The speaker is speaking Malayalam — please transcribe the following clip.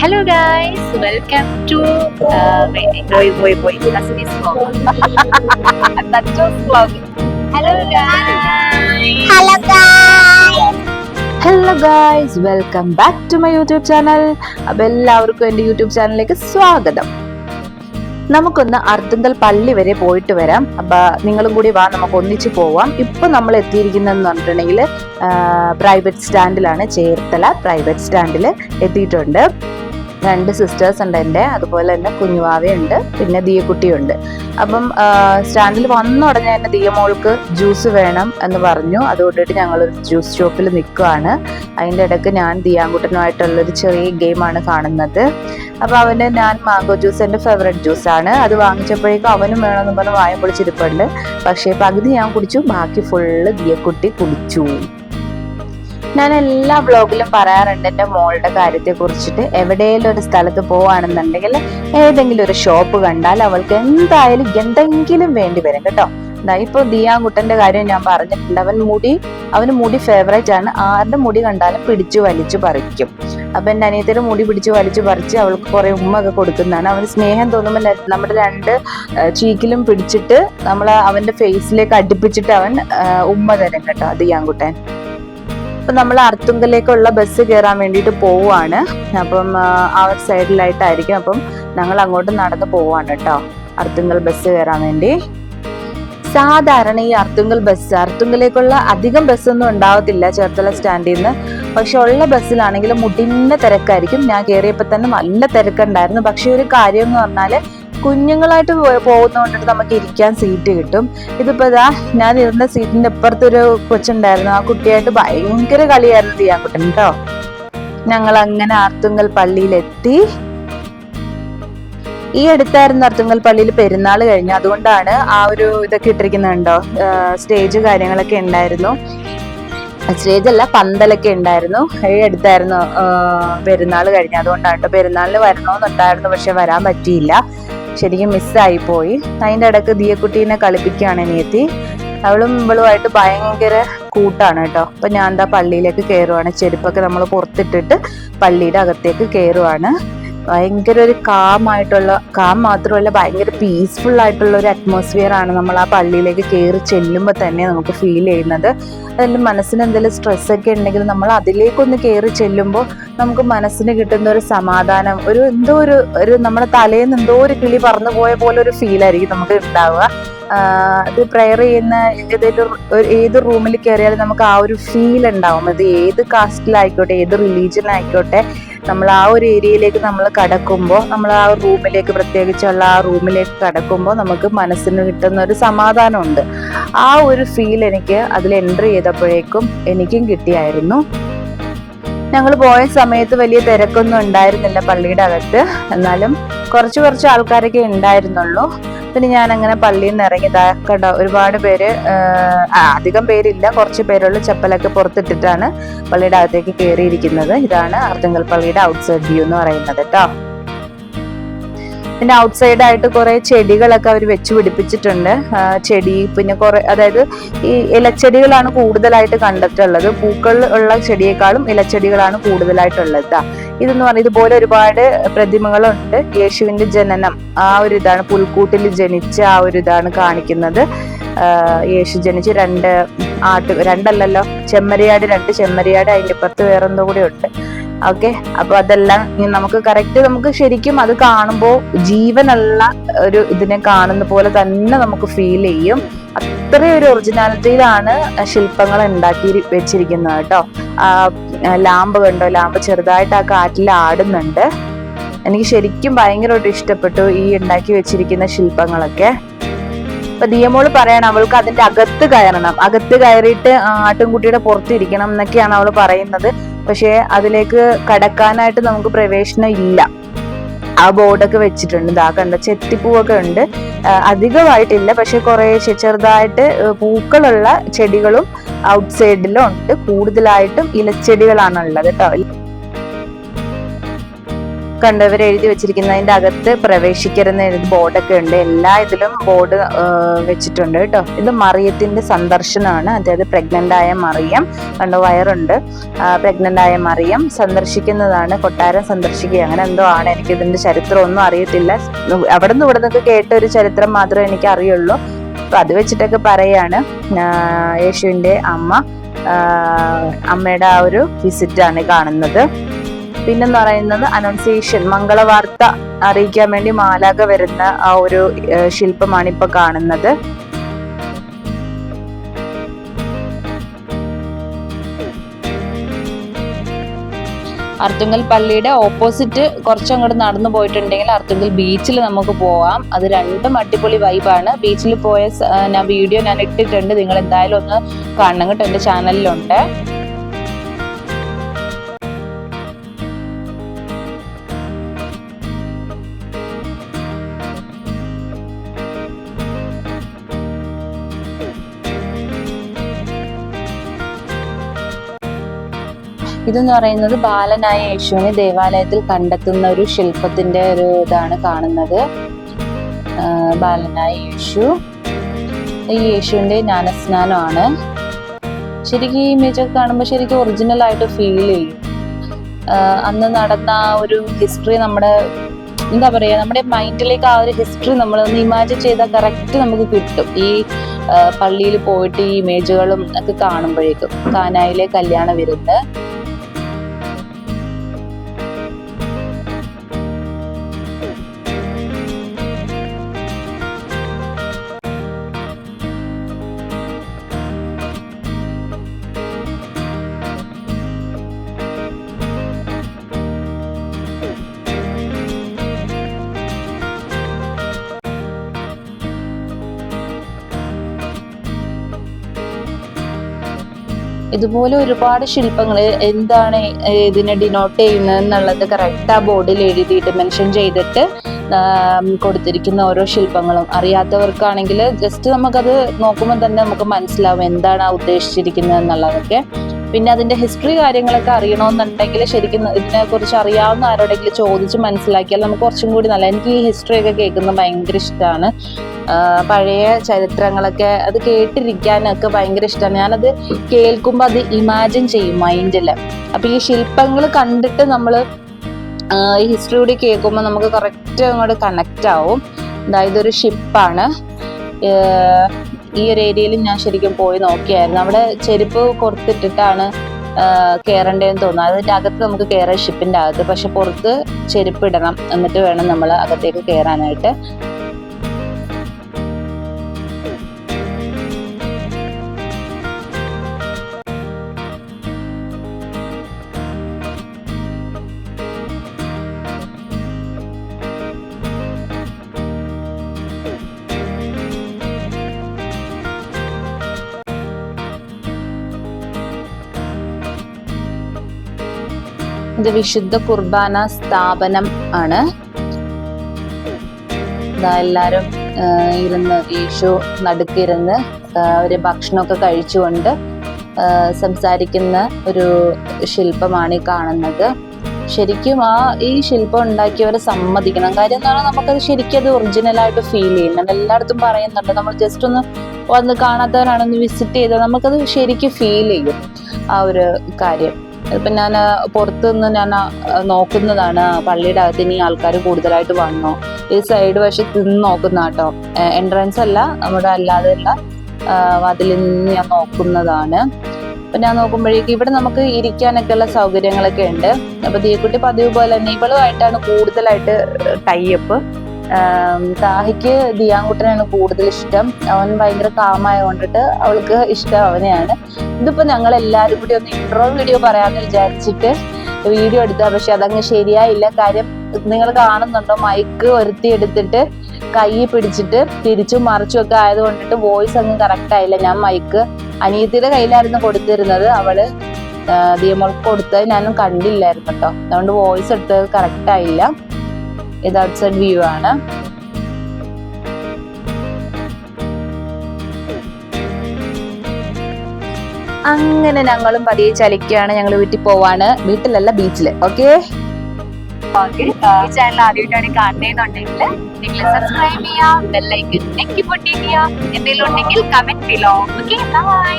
Hello guys, വെൽക്കം ടു പോയി പോയി പോയി. Hello guys hello guys welcome back to my YouTube channel അപ്പോൾ എല്ലാവർക്കും എന്റെ യൂട്യൂബ് ചാനലിലേക്ക് സ്വാഗതം. നമുക്കൊന്ന് അർദ്ധന്തൽ പള്ളി വരെ പോയിട്ട് വരാം. അപ്പൊ നിങ്ങളും കൂടി വാ നമുക്ക് ഒന്നിച്ചു പോവാം. ഇപ്പൊ നമ്മൾ എത്തിയിരിക്കുന്നതെന്ന് പറഞ്ഞിട്ടുണ്ടെങ്കിൽ പ്രൈവറ്റ് സ്റ്റാൻഡിലാണ് ചേർത്തല പ്രൈവറ്റ് സ്റ്റാൻഡിൽ എത്തിയിട്ടുണ്ട്. രണ്ട് സിസ്റ്റേഴ്സ് ഉണ്ട് എന്റെ അതുപോലെ തന്നെ കുഞ്ഞുവാവയുണ്ട് പിന്നെ ദിയക്കുട്ടിയുണ്ട്. അപ്പം സ്റ്റാൻഡിൽ വന്ന ഉടനെ തന്നെ ദിയ മോൾക്ക് ജ്യൂസ് വേണം എന്ന് പറഞ്ഞു. അതുകൊണ്ടിട്ട് ഞങ്ങൾ ജ്യൂസ് ഷോപ്പിൽ നിൽക്കുകയാണ് അതിന്റെ ഇടയ്ക്ക് ഞാൻ ദിയാങ്കുട്ടനുമായിട്ടുള്ളൊരു ചെറിയ ഗെയിമാണ് കാണുന്നത്. അപ്പോൾ അവന് ഞാൻ മാംഗോ ജ്യൂസ് എന്റെ ഫേവറേറ്റ് ജ്യൂസാണ് അത് വാങ്ങിച്ചപ്പോഴേക്കും അവനും വേണമെന്ന് പറഞ്ഞ് വായം പൊളിച്ചിരിപ്പുണ്ട്. പക്ഷേ പകുതി ഞാൻ കുടിച്ചു ബാക്കി ഫുള്ള് ദിയക്കുട്ടി കുടിച്ചു. ഞാൻ എല്ലാ വ്ളോഗിലും പറയാറുണ്ട് എന്റെ മോളുടെ കാര്യത്തെ കുറിച്ചിട്ട് എവിടെയെങ്കിലും ഒരു സ്ഥലത്ത് പോവാണെന്നുണ്ടെങ്കിൽ ഏതെങ്കിലും ഒരു ഷോപ്പ് കണ്ടാൽ അവൾക്ക് എന്തായാലും എന്തെങ്കിലും വേണ്ടി വരും കേട്ടോ. ഇപ്പൊ ദിയാങ്കുട്ടന്റെ കാര്യം ഞാൻ പറഞ്ഞിട്ടുണ്ട്. അവൻ മുടി അവന് മുടി ഫേവറേറ്റ് ആണ്. ആരുടെ മുടി കണ്ടാലും പിടിച്ചു വലിച്ചു പറിക്കും. അപ്പൊ എന്റെ അനിയത്തിന്റെ മുടി പിടിച്ചു വലിച്ചു പറിച്ച് അവൾക്ക് കുറെ ഉമ്മ ഒക്കെ കൊടുക്കുന്നതാണ്. അവന് സ്നേഹം തോന്നുമ്പോൾ നമ്മുടെ രണ്ട് ചീക്കിലും പിടിച്ചിട്ട് നമ്മൾ അവന്റെ ഫേസിലേക്ക് അടുപ്പിച്ചിട്ട് അവൻ ഉമ്മ തരും കേട്ടോ ദിയാങ്കുട്ടൻ. അപ്പൊ നമ്മൾ അർത്തുങ്കലേക്കുള്ള ബസ് കയറാൻ വേണ്ടിയിട്ട് പോവുകയാണ് അപ്പം ആ, ഒരു സൈഡിലായിട്ടായിരിക്കും. അപ്പം ഞങ്ങൾ അങ്ങോട്ട് നടന്ന് പോവാണ് കേട്ടോ. അർത്തുങ്കൽ ബസ് കയറാൻ വേണ്ടി. സാധാരണ ഈ അർത്തുങ്കൽ ബസ് അർത്തുങ്കലേക്കുള്ള അധികം ബസ്സൊന്നും ഉണ്ടാവത്തില്ല ചേർത്തല സ്റ്റാൻഡിൽ നിന്ന് പക്ഷെ ഉള്ള ബസ്സിലാണെങ്കിൽ മുടിന്ന തിരക്കായിരിക്കും. ഞാൻ കയറിയപ്പോൾ തന്നെ നല്ല തിരക്കുണ്ടായിരുന്നു. പക്ഷേ ഒരു കാര്യം എന്ന് പറഞ്ഞാൽ കുഞ്ഞുങ്ങളായിട്ട് പോകുന്നതുകൊണ്ടിട്ട് നമുക്ക് ഇരിക്കാൻ സീറ്റ് കിട്ടും. ഇതിപ്പോ ഇതാ ഞാൻ ഇരുന്ന സീറ്റിന്റെ ഇപ്പുറത്തൊരു കൊച്ചുണ്ടായിരുന്നു. ആ കുട്ടിയായിട്ട് ഭയങ്കര കളിയായിരുന്നു ചെയ്യാൻ കുട്ടൻ കേട്ടോ ഞങ്ങൾ അങ്ങനെ ആർത്തുങ്കൽ പള്ളിയിലെത്തി. ഈ അടുത്തായിരുന്നു അർത്തുങ്കൽ പള്ളിയിൽ പെരുന്നാൾ കഴിഞ്ഞു. അതുകൊണ്ടാണ് ആ ഒരു ഇതൊക്കെ ഇട്ടിരിക്കുന്നുണ്ടോ സ്റ്റേജ് കാര്യങ്ങളൊക്കെ ഉണ്ടായിരുന്നു. സ്റ്റേജ് അല്ല പന്തലൊക്കെ ഉണ്ടായിരുന്നു. ഈ അടുത്തായിരുന്നു പെരുന്നാൾ കഴിഞ്ഞു. അതുകൊണ്ടാണ് കേട്ടോ പെരുന്നാളിന് വരണമെന്നുണ്ടായിരുന്നു പക്ഷെ വരാൻ പറ്റിയില്ല. ശരിക്കും മിസ്സായി പോയി. അതിന്റെ ഇടയ്ക്ക് ദിയക്കുട്ടീനെ കളിപ്പിക്കുകയാണ് അനിയത്തി അവളും ഇവളുമായിട്ട് ഭയങ്കര കൂട്ടാണ് കേട്ടോ. അപ്പം ഞാൻ എന്താ പള്ളിയിലേക്ക് കയറുവാണ് ചെരുപ്പൊക്കെ നമ്മൾ പുറത്തിട്ടിട്ട് പള്ളിയുടെ അകത്തേക്ക് കയറുവാണ് ഭയങ്കര ഒരു കാം ആയിട്ടുള്ള കാം മാത്രമല്ല ഭയങ്കര പീസ്ഫുൾ ആയിട്ടുള്ള ഒരു അറ്റ്മോസ്ഫിയർ ആണ് നമ്മൾ ആ പള്ളിയിലേക്ക് കയറി ചെല്ലുമ്പോൾ തന്നെ നമുക്ക് ഫീൽ ചെയ്യുന്നത്. അതിന്റെ മനസ്സിന് എന്തെങ്കിലും സ്ട്രെസ് ഒക്കെ ഉണ്ടെങ്കിൽ നമ്മൾ അതിലേക്കൊന്ന് കയറി ചെല്ലുമ്പോൾ നമുക്ക് മനസ്സിന് കിട്ടുന്ന ഒരു സമാധാനം ഒരു എന്തോ ഒരു ഒരു നമ്മുടെ തലേന്ന് എന്തോ ഒരു കിളി പറന്നു പോയ പോലെ ഒരു ഫീൽ ആയിരിക്കും നമുക്ക് ഉണ്ടാവുക. അത് പ്രെയർ ചെയ്യുന്ന ഒരു- ഏത് റൂമിൽ കയറിയാലും നമുക്ക് ആ ഒരു ഫീൽ ഉണ്ടാവും. അത് ഏത് കാസ്റ്റിലായിക്കോട്ടെ ഏത് റിലീജിയൻ ആയിക്കോട്ടെ നമ്മൾ ആ ഒരു ഏരിയയിലേക്ക് നമ്മൾ കടക്കുമ്പോൾ നമ്മൾ ആ റൂമിലേക്ക് പ്രത്യേകിച്ചുള്ള ആ റൂമിലേക്ക് കടക്കുമ്പോൾ നമുക്ക് മനസ്സിന് കിട്ടുന്ന ഒരു സമാധാനമുണ്ട്. ആ ഒരു ഫീൽ എനിക്ക് അതിൽ എന്റർ ചെയ്തപ്പോഴേക്കും എനിക്കും കിട്ടിയായിരുന്നു. ഞങ്ങൾ പോയ സമയത്ത് വലിയ തിരക്കൊന്നും ഉണ്ടായിരുന്നില്ല പള്ളിയുടെ അകത്ത്. എന്നാലും കുറച്ച് കുറച്ച് ആൾക്കാരൊക്കെ ഉണ്ടായിരുന്നുള്ളൂ. പിന്നെ ഞാൻ അങ്ങനെ പള്ളിയിൽ നിന്ന് ഇറങ്ങി കണ്ടോ ഒരുപാട് പേര് അധികം പേരില്ല കുറച്ച് പേരുള്ള ചപ്പലൊക്കെ പുറത്തിട്ടിട്ടാണ് പള്ളിയുടെ അകത്തേക്ക് കയറിയിരിക്കുന്നത്. ഇതാണ് അർത്തുങ്കൽ പള്ളിയുടെ ഔട്ട്സൈഡ് വ്യൂ എന്ന് പറയുന്നത് കേട്ടോ. പിന്നെ ഔട്ട്സൈഡ് ആയിട്ട് കുറെ ചെടികളൊക്കെ അവർ വെച്ച് പിടിപ്പിച്ചിട്ടുണ്ട്. ചെടി പിന്നെ കുറെ അതായത് ഈ ഇലച്ചെടികളാണ് കൂടുതലായിട്ട് കണ്ടിട്ടുള്ളത്. പൂക്കൾ ഉള്ള ചെടിയേക്കാളും ഇലച്ചെടികളാണ് കൂടുതലായിട്ടുള്ളത്. ട്ടാ. ഇതെന്ന് പറഞ്ഞാൽ ഇതുപോലെ ഒരുപാട് പ്രതിമകളുണ്ട്. യേശുവിന്റെ ജനനം ആ ഒരു ഇതാണ് പുൽക്കൂട്ടിൽ ജനിച്ച ആ ഒരു ഇതാണ് കാണിക്കുന്നത്. യേശു ജനിച്ച് രണ്ട് ആട്ട് രണ്ടല്ലല്ലോ ചെമ്മരിയാട് രണ്ട് ചെമ്മരിയാട് അതിന്റെ ഇപ്പുറത്ത് വേറെന്തോ കൂടെ ഉണ്ട്. ഓക്കെ അപ്പൊ അതെല്ലാം നമുക്ക് കറക്റ്റ് നമുക്ക് ശരിക്കും അത് കാണുമ്പോൾ ജീവനുള്ള ഒരു ഇതിനെ കാണുന്ന പോലെ തന്നെ നമുക്ക് ഫീൽ ചെയ്യും. അത്രയും ഒരു ഒറിജിനാലിറ്റിയിലാണ് ശില്പങ്ങൾ ഉണ്ടാക്കി വെച്ചിരിക്കുന്നത് കേട്ടോ. ആ ലാമ്പ് കണ്ടോ? ലാമ്പ് ചെറുതായിട്ട് ആ കാറ്റിൽ ആടുന്നുണ്ട്. എനിക്ക് ശരിക്കും ഭയങ്കരമായിട്ട് ഇഷ്ടപ്പെട്ടു ഈ ഉണ്ടാക്കി വെച്ചിരിക്കുന്ന ശില്പങ്ങളൊക്കെ. അപ്പൊ ദിയമോൾ പറയണം അവൾക്ക് അതിന്റെ അകത്ത് കയറണം. അകത്ത് കയറിയിട്ട് ആട്ടിൻകുട്ടിയുടെ പുറത്തിരിക്കണം എന്നൊക്കെയാണ് അവൾ പറയുന്നത്. പക്ഷേ അതിലേക്ക് കടക്കാനായിട്ട് നമുക്ക് പ്രവേശനം ഇല്ല. ആ ബോർഡൊക്കെ വെച്ചിട്ടുണ്ട്. ഇതാ കണ്ട ചെത്തിപ്പൂവൊക്കെ ഉണ്ട്. അധികമായിട്ടില്ല. പക്ഷെ കുറേശ്ശെ ചെറുതായിട്ട് പൂക്കളുള്ള ചെടികളും ഔട്ട് സൈഡിലും ഉണ്ട്. കൂടുതലായിട്ടും ഇലച്ചെടികളാണ് ഉള്ളത് കേട്ടോ. കണ്ടവർ എഴുതി വെച്ചിരിക്കുന്നതിന്റെ അകത്ത് പ്രവേശിക്കരുന്ന ബോർഡൊക്കെ ഉണ്ട്. എല്ലാ ഇതിലും ബോർഡ് വെച്ചിട്ടുണ്ട് കേട്ടോ. ഇത് മറിയത്തിന്റെ സന്ദർശനമാണ്. അതായത് പ്രഗ്നന്റ് ആയ മറിയം. കണ്ടോ വയറുണ്ട്. പ്രഗ്നന്റ് ആയ മറിയം സന്ദർശിക്കുന്നതാണ്. കൊട്ടാരം സന്ദർശിക്കുക. അങ്ങനെ എന്തോ ആണ്. എനിക്ക് ഇതിന്റെ ചരിത്രം ഒന്നും അറിയത്തില്ല. അവിടെ നിന്ന് ഇവിടെ നിന്നൊക്കെ കേട്ട ഒരു ചരിത്രം മാത്രമേ എനിക്ക് അറിയുള്ളൂ. അപ്പൊ അത് വെച്ചിട്ടൊക്കെ പറയാണ് യേശുവിന്റെ അമ്മ. അമ്മയുടെ ആ ഒരു വിസിറ്റ് ആണ് കാണുന്നത്. പിന്നെന്ന് പറയുന്നത് അനൗൺസിയേഷൻ മംഗളവാർത്ത അറിയിക്കാൻ വേണ്ടി മാലാക വരുന്ന ആ ഒരു ശില്പമാണ് ഇപ്പൊ കാണുന്നത്. അർത്തുങ്കൽ പള്ളിയുടെ ഓപ്പോസിറ്റ് കുറച്ചങ്ങോട്ട് നടന്നു പോയിട്ടുണ്ടെങ്കിൽ അർത്തുങ്കൽ ബീച്ചിൽ നമുക്ക് പോവാം. അത് രണ്ടും അടിപൊളി വൈബാണ്. ബീച്ചിൽ പോയ ഞാൻ വീഡിയോ ഞാൻ ഇട്ടിട്ടുണ്ട്. നിങ്ങൾ എന്തായാലും ഒന്ന് കാണണം കേട്ടോ എന്റെ ചാനലിലുണ്ട്. ഇതെന്ന് പറയുന്നത് ബാലനായ യേശുവിനെ ദേവാലയത്തിൽ കണ്ടെത്തുന്ന ഒരു ശില്പത്തിന്റെ ഒരു ഇതാണ് കാണുന്നത്. ബാലനായ യേശു. ഈ യേശുവിന്റെ ജ്ഞാനസ്നാനമാണ്. ശരിക്കും ഈ ഇമേജ് ഒക്കെ കാണുമ്പോൾ ശരിക്കും ഒറിജിനൽ ആയിട്ട് ഫീൽ ചെയ്യും. അന്ന് നടന്ന ആ ഒരു ഹിസ്റ്ററി നമ്മുടെ എന്താ പറയാ നമ്മുടെ മൈൻഡിലേക്ക് ആ ഒരു ഹിസ്റ്ററി നമ്മൾ ഒന്ന് ഇമാജിൻ ചെയ്താൽ കറക്റ്റ് നമുക്ക് കിട്ടും. ഈ പള്ളിയിൽ പോയിട്ട് ഈ ഇമേജുകളും ഒക്കെ കാണുമ്പോഴേക്കും. കാനായിലെ കല്യാണ വിരുന്ന്. ഇതുപോലെ ഒരുപാട് ശില്പങ്ങൾ എന്താണ് ഇതിനെ ഡിനോട്ട് ചെയ്യുന്നത് എന്നുള്ളത് കറക്റ്റ് ആ ബോർഡിൽ എഴുതിയിട്ട് മെൻഷൻ ചെയ്തിട്ട് കൊടുത്തിരിക്കുന്ന ഓരോ ശില്പങ്ങളും. അറിയാത്തവർക്കാണെങ്കിൽ ജസ്റ്റ് നമുക്കത് നോക്കുമ്പോൾ തന്നെ നമുക്ക് മനസ്സിലാവും എന്താണ് ആ ഉദ്ദേശിച്ചിരിക്കുന്നത് എന്നുള്ളതൊക്കെ. പിന്നെ അതിന്റെ ഹിസ്റ്ററി കാര്യങ്ങളൊക്കെ അറിയണമെന്നുണ്ടെങ്കിൽ ശരിക്കും ഇതിനെ കുറിച്ച് അറിയാവുന്ന ആരോടെങ്കിലും ചോദിച്ച് മനസ്സിലാക്കിയാൽ നമുക്ക് കുറച്ചും കൂടി നല്ല. എനിക്ക് ഈ ഹിസ്റ്ററി ഒക്കെ കേൾക്കുന്നത് ഭയങ്കര ഇഷ്ടമാണ്. പഴയ ചരിത്രങ്ങളൊക്കെ അത് കേട്ടിരിക്കാനൊക്കെ ഭയങ്കര ഇഷ്ടമാണ്. ഞാനത് കേൾക്കുമ്പോൾ അത് ഇമാജിൻ ചെയ്യും മൈൻഡിൽ അപ്പൊ ഈ ശില്പങ്ങൾ കണ്ടിട്ട് നമ്മൾ ഈ ഹിസ്റ്ററി കൂടി കേൾക്കുമ്പോൾ നമുക്ക് കറക്റ്റ് അങ്ങോട്ട് കണക്റ്റ് ആവും. അതായത് ഒരു ഷിപ്പാണ് ഈ ഒരു ഏരിയയിൽ ഞാൻ ശരിക്കും പോയി നോക്കിയായിരുന്നു. അവിടെ ചെരുപ്പ് കൊടുത്തിട്ടിട്ടാണ് കയറേണ്ടതെന്ന് തോന്നുന്നു. അതിന്റെ അകത്ത് നമുക്ക് കയറാം ഷിപ്പിന്റെ അകത്ത്. പക്ഷെ പുറത്ത് ചെരുപ്പ് ഇടണം. എന്നിട്ട് വേണം നമ്മൾ അകത്തേക്ക് കയറാനായിട്ട് ഇത് വിശുദ്ധ കുർബാന സ്ഥാപനം ആണ്. എല്ലാവരും ഇരുന്ന് യേശു നടുക്കിരുന്ന് ഒരു ഭക്ഷണമൊക്കെ കഴിച്ചുകൊണ്ട് സംസാരിക്കുന്ന ഒരു ശില്പമാണ് ഈ കാണുന്നത്. ശരിക്കും ആ ഈ ശില്പം ഉണ്ടാക്കിയവരെ സമ്മതിക്കണം. കാര്യം എന്താണ് നമുക്കത് ശരിക്കും അത് ഒറിജിനലായിട്ട് ഫീൽ ചെയ്യും അത് എല്ലായിടത്തും പറയുന്നുണ്ട്. നമ്മൾ ജസ്റ്റ് ഒന്ന് വന്ന് കാണാത്തവരാണെന്ന് വിസിറ്റ് ചെയ്താൽ നമുക്കത് ശരിക്കും ഫീൽ ചെയ്യും ആ ഒരു കാര്യം. ഇപ്പം ഞാൻ പുറത്തുനിന്ന് ഞാൻ നോക്കുന്നതാണ് പള്ളിയുടെ അകത്ത് ഇനി ആൾക്കാർ കൂടുതലായിട്ട് വന്നോ. ഈ സൈഡ് വശത്ത് നിന്ന് നോക്കുന്ന കേട്ടോ. എൻട്രൻസ് അല്ല നമ്മുടെ അല്ലാതെയുള്ള അതിൽ നിന്ന് ഞാൻ നോക്കുന്നതാണ്. അപ്പം ഞാൻ നോക്കുമ്പോഴേക്കും ഇവിടെ നമുക്ക് ഇരിക്കാനൊക്കെ ഉള്ള സൗകര്യങ്ങളൊക്കെ ഉണ്ട്. അപ്പം തീക്കുട്ടി പതിവ് പോലെ തന്നെ ഇവളുമായിട്ടാണ് കൂടുതലായിട്ട് ടൈപ്പ് താഹിക്ക് ദിയാൻകുട്ടനാണ് കൂടുതൽ ഇഷ്ടം. അവൻ ഭയങ്കര കാമായ കൊണ്ടിട്ട് അവൾക്ക് ഇഷ്ടം അവനെയാണ്. ഇതിപ്പോ ഞങ്ങൾ എല്ലാവരും കൂടി ഒന്ന് ഇൻട്രോ വീഡിയോ പറയാമെന്ന് വിചാരിച്ചിട്ട് വീഡിയോ എടുത്താ പക്ഷെ അതങ്ങ് ശരിയായില്ല. കാര്യം നിങ്ങൾ കാണുന്നുണ്ടോ? മൈക്ക് ഒരുത്തി എടുത്തിട്ട് കൈ പിടിച്ചിട്ട് തിരിച്ചും മറിച്ചും ഒക്കെ ആയത് കൊണ്ടിട്ട് വോയിസ് അങ്ങ് കറക്റ്റ് ആയില്ല. ഞാൻ മൈക്ക് അനിയത്തിയുടെ കയ്യിലായിരുന്നു കൊടുത്തിരുന്നത്. അവൾ ദിയമോൾക്ക് കൊടുത്തത് ഞാനും കണ്ടില്ലായിരുന്നു കേട്ടോ. അതുകൊണ്ട് വോയിസ് എടുത്തത് കറക്റ്റ് ആയില്ല. ഇത് ഔട്ട്സൈഡ് വ്യൂ ആണ്. അങ്ങനെ ഞങ്ങളും പതിയെ ചലിക്കുകയാണ്. ഞങ്ങൾ വീട്ടിൽ പോവാണ്. വീട്ടിലല്ല ബീച്ചിൽ. ഓക്കെ? ചാനൽ ആദ്യമായിട്ടാണ് കാണുന്നതെന്നുണ്ടെങ്കിൽ നിങ്ങൾ സബ്സ്ക്രൈബ് ചെയ്യാം ബെല്ലൈക്കൻ നെക്കി പൊട്ടിക്കുക എന്തെങ്കിലും ഉണ്ടെങ്കിൽ കമന്റ് ചെയ്യലോ ഓക്കെ ബൈ